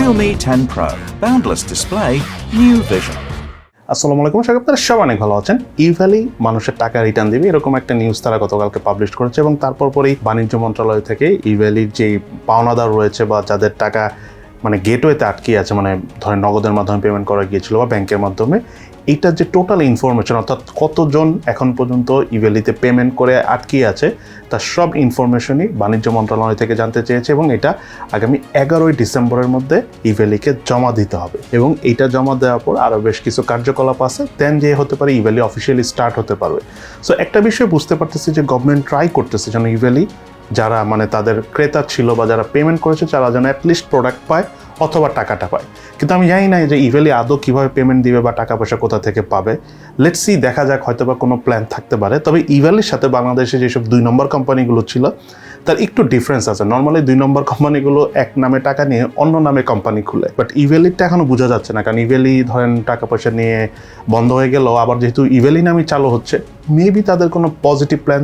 Realme 10 Pro. Boundless display, new vision. আসসালামু আলাইকুম করি আপনারা সব অনেক ভালো আছেন ইভ্যালি মানুষের টাকা রিটার্ন দিবে এরকম একটা নিউজ তারা গতকালকে পাবলিশ করেছে এবং তারপর পরেই বাণিজ্য মন্ত্রণালয় থেকে ইভ্যালির যে পাওনাদার রয়েছে বা যাদের টাকা মানে গেটওয়েতে আটকে আছে মানে ধরেন নগদের মাধ্যমে পেমেন্ট করা গিয়েছিল বা ব্যাংকের মাধ্যমে এইটার যে টোটাল ইনফরমেশন অর্থাৎ কতজন এখন পর্যন্ত ইভ্যালিতে পেমেন্ট করে আটকে আছে তার সব ইনফরমেশনই বাণিজ্য মন্ত্রণালয় থেকে জানতে চেয়েছে এবং এটা আগামী এগারোই ডিসেম্বরের মধ্যে ইভ্যালিকে জমা দিতে হবে। এবং এটা জমা দেওয়ার পর আরও বেশ কিছু কার্যকলাপ আছে দেন যে হতে পারে ইভ্যালি অফিসিয়ালি স্টার্ট হতে পারবে। সো একটা বিষয় বুঝতে পারতেছি যে গভর্নমেন্ট ট্রাই করতেছে যেন ইভ্যালি যারা মানে তাদের ক্রেতা ছিল বা যারা পেমেন্ট করেছে, তারা যেন অ্যাটলিস্ট প্রোডাক্ট পায়। অথবা টাকাটা পায়। কিন্তু আমি জানি না যে ইভেলি আদৌ কীভাবে পেমেন্ট দিবে বা টাকা পয়সা কোথা থেকে পাবে। লেটস সি দেখা যাক, হয়তো বা কোনো প্ল্যান থাকতে পারে। তবে ইভেলির সাথে বাংলাদেশে যেসব দুই নম্বর কোম্পানিগুলো ছিল, তার একটু ডিফারেন্স আছে। নর্মালি দুই নম্বর কোম্পানিগুলো এক নামে টাকা নিয়ে অন্য নামে কোম্পানি খুলে। বাট ইভেলিটা এখনও বোঝা যাচ্ছে না, কারণ ইভেলি ধরেন টাকা পয়সা নিয়ে বন্ধ হয়ে গেল। আবার যেহেতু ইভেলি নামই চালু হচ্ছে মেবি তাদের কোনো পজিটিভ প্ল্যান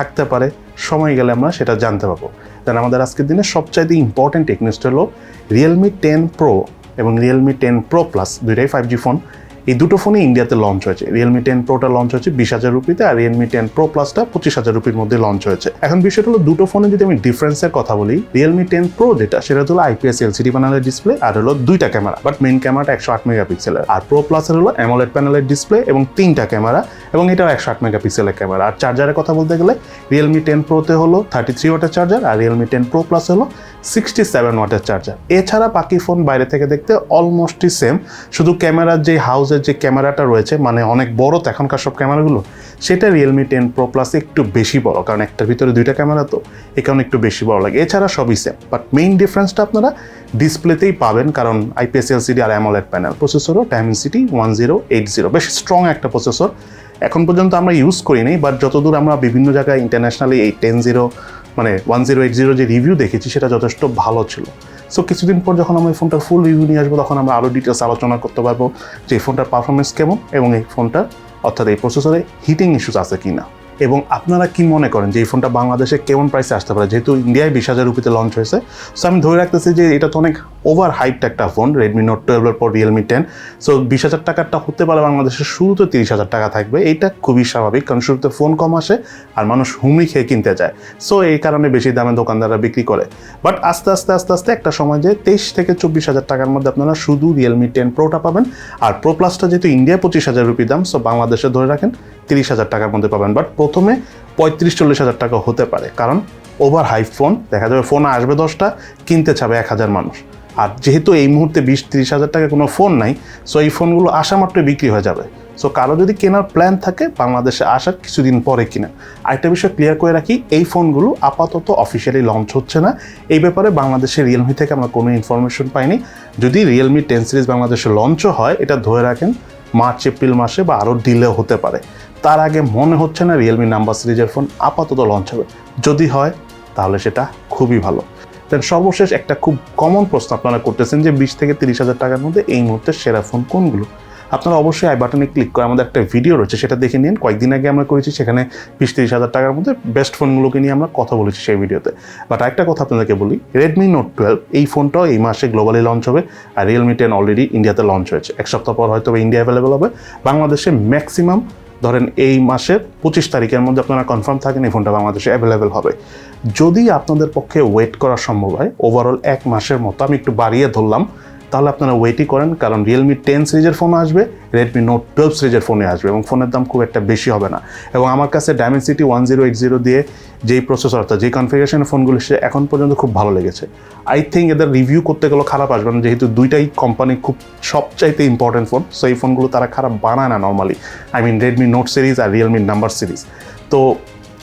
থাকতে পারে, সময় গেলে আমরা সেটা জানতে পারব। দেন আমাদের আজকের দিনে সবচাইতে ইম্পর্টেন্ট টেকনিক্সটা হলো রিয়েলমি টেন প্রো এবং রিয়েলমি টেন প্রো প্লাস দুইটাই ফাইভ জি ফোন এই দুটো ফোনই ইন্ডিয়াতে লঞ্চ হয়েছে। রিয়েলমি টেন প্রোটা লঞ্চ হয়েছে বিশ হাজার রুপিতে আর রিয়েলমি টেন প্রো প্লাসটা পঁচিশ হাজার রুপির মধ্যে লঞ্চ হয়েছে। এখন বিষয়টা হলো দুটো ফোনে যদি আমি ডিফারেন্সের কথা বলি রিয়েলমি টেন প্রো যেটা, সেটা হলো আইপিএস এলসিডি প্যানেলের ডিসপ্লে আর হলো দুইটা ক্যামেরা বাট মেইন ক্যামেরাটা একশো আট মেগাপিক্সেলের আর প্রো প্লাসের হলো অ্যামোলেড প্যানেলের ডিসপ্লে এবং তিনটা ক্যামেরা এবং এটাও একশো আট মেগাপিক্সেলের ক্যামেরা আর চার্জারের কথা বলতে গেলে রিয়েলমি টেন প্রোতে হলো থার্টি থ্রি ওয়াটের চার্জার আর রিয়েলমি টেন প্রো প্লাস হলো সিক্সটি সেভেন ওয়াটের চার্জার এছাড়া বাকি ফোন বাইরে থেকে দেখতে অলমোস্টই সেম শুধু ক্যামেরার যে হাউসের যে ক্যামেরাটা রয়েছে মানে অনেক বড় তো এখনকার সব ক্যামেরাগুলো, সেটা রিয়েলমি টেন প্রো প্লাস একটু বেশি বড়, কারণ একটার ভিতরে দুইটা ক্যামেরা তো, এ কারণে একটু বেশি বড় লাগে। এছাড়া সবই সেম বাট মেইন ডিফারেন্সটা আপনারা ডিসপ্লেতেই পাবেন, কারণ আইপিএস এলসিডি আর AMOLED panel প্রসেসরও Dimensity one zero eight zero বেশ স্ট্রং একটা প্রসেসর এখন পর্যন্ত আমরা ইউজ করি করিনি বাট যতদূর আমরা বিভিন্ন জায়গায় ইন্টারন্যাশনালি এই টেন জিরো মানে ওয়ান জিরো এইট জিরো যে রিভিউ দেখেছি, সেটা যথেষ্ট ভালো ছিল। সো কিছুদিন পর যখন আমরা এই ফোনটার ফুল রিভিউ নিয়ে আসব, তখন আমরা আরও ডিটেলস আলোচনা করতে পারব যে এই ফোনটার পারফরমেন্স কেমন এবং এই ফোনটার, অর্থাৎ এই প্রসেসরে হিটিং ইস্যুস আছে কি না এবং আপনারা কি মনে করেন যে এই ফোনটা বাংলাদেশে কেমন প্রাইসে আসতে পারে? যেহেতু ইন্ডিয়ায় বিশ হাজার রুপিতে লঞ্চ হয়েছে। সো আমি ধরে রাখতেছি যে এটা তো অনেক ওভার হাইপড একটা ফোন রেডমি নোট টুয়েলভের পর রিয়েলমি টেন সো বিশ হাজার টাকারটা হতে পারে বাংলাদেশে শুরুতে তিরিশ হাজার টাকা থাকবে। এইটা খুবই স্বাভাবিক, কারণ শুরুতে ফোন কম আসে আর মানুষ হুমড়ি খেয়ে কিনতে যায়। সো এই কারণে বেশি দামে দোকানদাররা বিক্রি করে। বাট আস্তে আস্তে আস্তে আস্তে একটা সময় যে তেইশ থেকে চব্বিশ হাজার টাকার মধ্যে আপনারা শুধু রিয়েলমি টেন প্রোটা পাবেন। আর প্রো প্লাসটা যেহেতু ইন্ডিয়ায় পঁচিশ হাজার রুপি দাম সো বাংলাদেশে ধরে রাখেন তিরিশ হাজার টাকার মধ্যে পাবেন। বাট প্রথমে পঁয়ত্রিশ, চল্লিশ হাজার টাকা হতে পারে। কারণ ওভার হাই ফোন দেখা যাবে ফোন আসবে দশটা, কিনতে চাবে এক হাজার মানুষ। আর যেহেতু এই মুহূর্তে বিশ তিরিশ হাজার টাকা কোনো ফোন নাই সো এই ফোনগুলো আসা মাত্রই বিক্রি হয়ে যাবে। সো কারও যদি কেনার প্ল্যান থাকে, বাংলাদেশে আসার কিছুদিন পরে কিনা। আরেকটা বিষয় ক্লিয়ার করে রাখি, এই ফোনগুলো আপাতত অফিসিয়ালি লঞ্চ হচ্ছে না। এই ব্যাপারে বাংলাদেশের রিয়েলমি থেকে আমরা কোনো ইনফরমেশন পাইনি। যদি রিয়েলমি টেন সিরিজ বাংলাদেশে লঞ্চও হয়, এটা ধরে রাখেন, মার্চ, এপ্রিল মাসে বা আরও ডিলে হতে পারে। তার আগে মনে হচ্ছে না রিয়েলমি নাম্বার সিরিজের ফোন আপাতত লঞ্চ হবে। যদি হয়, তাহলে সেটা খুবই ভালো। দেন সর্বশেষ একটা খুব কমন প্রশ্ন আপনারা করতেছেন যে বিশ থেকে তিরিশ হাজার টাকার মধ্যে এই মুহূর্তে সেরা ফোন কোনগুলো? আপনারা অবশ্যই আই বাটনে ক্লিক করে আমাদের একটা ভিডিও রয়েছে, সেটা দেখে নিন। কয়েকদিন আগে আমরা করেছি, সেখানে বিশ তিরিশ হাজার টাকার মধ্যে বেস্ট ফোনগুলোকে নিয়ে আমরা কথা বলেছি সেই ভিডিওতে বাট একটা কথা আপনাদেরকে বলি রেডমি নোট টুয়েলভ এই ফোনটাও এই মাসে গ্লোবালি লঞ্চ হবে আর রিয়েলমি টেন অলরেডি ইন্ডিয়াতে লঞ্চ হয়েছে। এক সপ্তাহ পর হয়তো ইন্ডিয়া অ্যাভেলেবেল হবে। বাংলাদেশে ম্যাক্সিমাম ধরেন এই মাসের পঁচিশ তারিখের মধ্যে আপনারা কনফার্ম থাকেন এই ফোনটা বাংলাদেশে অ্যাভেলেবেল হবে। যদি আপনাদের পক্ষে ওয়েট করা সম্ভব হয় ওভারঅল এক মাসের মতো, আমি একটু বাড়িয়ে ধরলাম তাহলে আপনারা ওয়েটই করেন, কারণ রিয়েলমি টেন সিরিজের ফোন আসবে রেডমি নোট টুয়েলভ সিরিজের ফোনে আসবে এবং ফোনের দাম খুব একটা বেশি হবে না। এবং আমার কাছে Dimensity one zero eight zero দিয়ে যেই প্রসেসর অর্থাৎ যেই কনফিগারেশনের ফোনগুলো সে এখন পর্যন্ত খুব ভালো লেগেছে। আই থিঙ্ক এদের রিভিউ করতে গেলেও খারাপ আসবে না, যেহেতু দুইটাই কোম্পানি খুব সবচাইতে ইম্পর্টেন্ট ফোন সো এই ফোনগুলো তারা খারাপ বানায় না normally I mean Redmi note series R Realme number series তো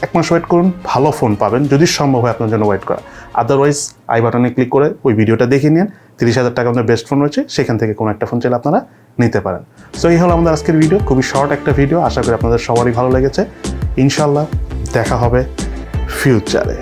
এক মাস ওয়েট করুন, ভালো ফোন পাবেন, যদি সম্ভব হয় আপনার জন্য ওয়েট করা। আদারওয়াইজ আই বাটনে ক্লিক করে ওই ভিডিওটা দেখে নিন। তিরিশ হাজার টাকা আপনার বেস্ট ফোন রয়েছে, সেখান থেকে কোনো একটা ফোন চাইলে আপনারা নিতে পারেন। সো এই হলো আমাদের আজকের ভিডিও খুবই শর্ট একটা ভিডিও আশা করি আপনাদের সবারই ভালো লেগেছে। ইনশাল্লাহ দেখা হবে ফিউচারে